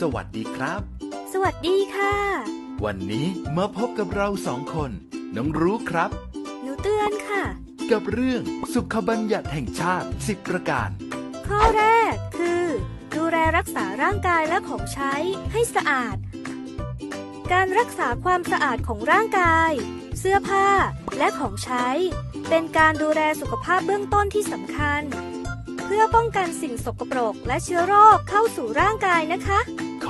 สวัสดีครับ สวัสดีค่ะ วันนี้มาพบกับเราสองคน น้องรู้ครับ หนูเตือนค่ะ กับเรื่องสุขบัญญัติแห่งชาติ 10 ประการ ข้อแรกคือ ดูแลรักษาร่างกายและของใช้ให้สะอาด การรักษาความสะอาดของร่างกาย เสื้อผ้าและของใช้ เป็นการดูแลสุขภาพเบื้องต้นที่สำคัญเพื่อป้องกันสิ่งสกปรกและเชื้อโรคเข้าสู่ร่างกายนะคะ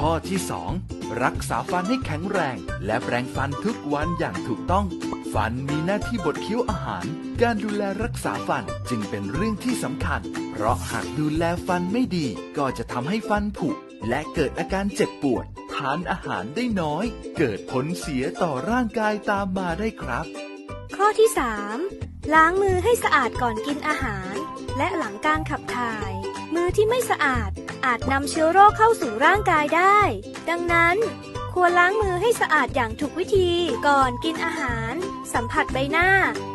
ข้อที่ 2 รักษาฟันให้แข็งแรง และแปรงฟันทุกวันอย่างถูกต้อง ฟันมีหน้าที่บดเคี้ยวอาหาร การดูแลรักษาฟันจึงเป็นเรื่องที่สำคัญ เพราะหากดูแลฟันไม่ดี ก็จะทำให้ฟันผุ และเกิดอาการเจ็บปวด ทานอาหารได้น้อย เกิดผลเสียต่อร่างกายตามมาได้ครับ ข้อที่ 3 ล้างมือให้สะอาดก่อนกินอาหาร และหลังการขับถ่าย มือที่ไม่สะอาด อาจนำเชื้อโรคเข้าสู่ร่างกายได้ ดังนั้น ควรล้างมือให้สะอาดอย่างถูกวิธีก่อนกินอาหาร สัมผัสใบหน้า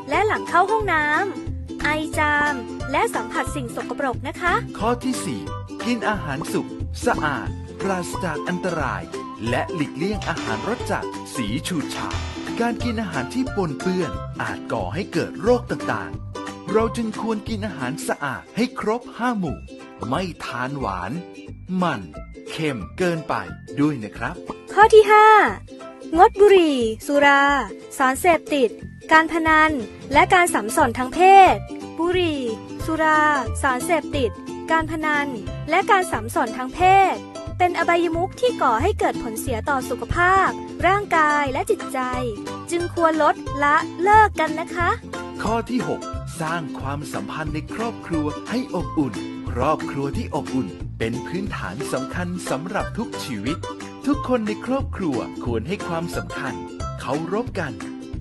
และหลังเข้าห้องน้ำไอจาม และสัมผัสสิ่งสกปรกนะคะ ข้อที่ 4 กินอาหารสุกสะอาด ปราศจากอันตราย และหลีกเลี่ยงอาหารรสจัด สีฉูดฉาดการกินอาหารที่ปนเปื้อน อาจก่อให้เกิดโรคต่างๆ เราจึงควรกินอาหารสะอาดให้ครบห้าหมู่ ไม่ทานหวาน มันเค็มเกินไปด้วยนะครับ ข้อที่ 5 งดบุหรี่ สุรา สารเสพติด การพนัน และการสัมสอนทางเพศ บุหรี่ สุรา สารเสพติด การพนัน และการสัมสอนทางเพศ เป็นอบายมุขที่ก่อให้เกิดผลเสียต่อสุขภาพ ร่างกายและจิตใจ จึงควรลดละเลิกกันนะคะ ข้อที่ 6 สร้างความสัมพันธ์ในครอบครัวให้อบอุ่นค รอบครัวที่อบอุ่น เป็นพื้นฐานสำคัญสำหรับทุกชีวิต ทุกคนในครอบครัวควรให้ความสำคัญเคารพกัน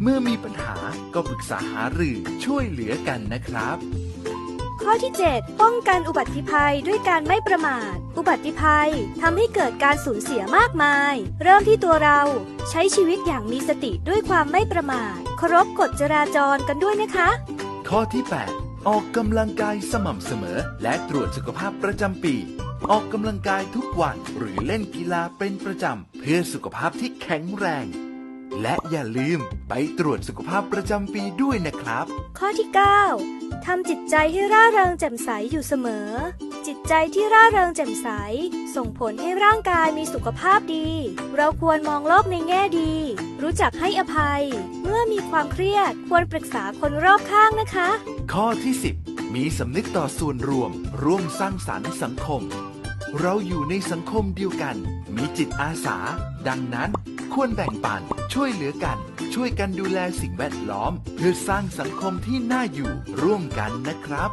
เมื่อมีปัญหาก็ปรึกษาหารือช่วยเหลือกันนะครับ ข้อที่ 7 ป้องกันอุบัติภัยด้วยการไม่ประมาท อุบัติภัยทำให้เกิดการสูญเสียมากมาย เริ่มที่ตัวเราใช้ชีวิตอย่างมีสติด้วยความไม่ประมาทเคารพกฎจราจรกันด้วยนะคะ ข้อที่ 8 ออกกำลังกายสม่ำเสมอ และตรวจสุขภาพประจำปี ออกกำลังกายทุกวันหรือเล่นกีฬาเป็นประจำ เพื่อสุขภาพที่แข็งแรง และอย่าลืมไปตรวจสุขภาพประจำปีด้วยนะครับ ข้อที่ 9ทำจิตใจให้ร่าเริงแจ่มใสอยู่เสมอ จิตใจที่ร่าเริงแจ่มใส ส่งผลให้ร่างกายมีสุขภาพดี เราควรมองโลกในแง่ดี รู้จักให้อภัย เมื่อมี ความเครียดควรปรึกษาคนรอบข้างนะคะ ข้อที่ 10 มีสำนึกต่อส่วนรวม ร่วมสร้างสรรค์สังคม เราอยู่ในสังคมเดียวกัน มีจิตอาสา ดังนั้น ควรแบ่งปัน ช่วยเหลือกัน ช่วยกันดูแลสิ่งแวดล้อม เพื่อสร้างสังคมที่น่าอยู่ร่วมกันนะครับ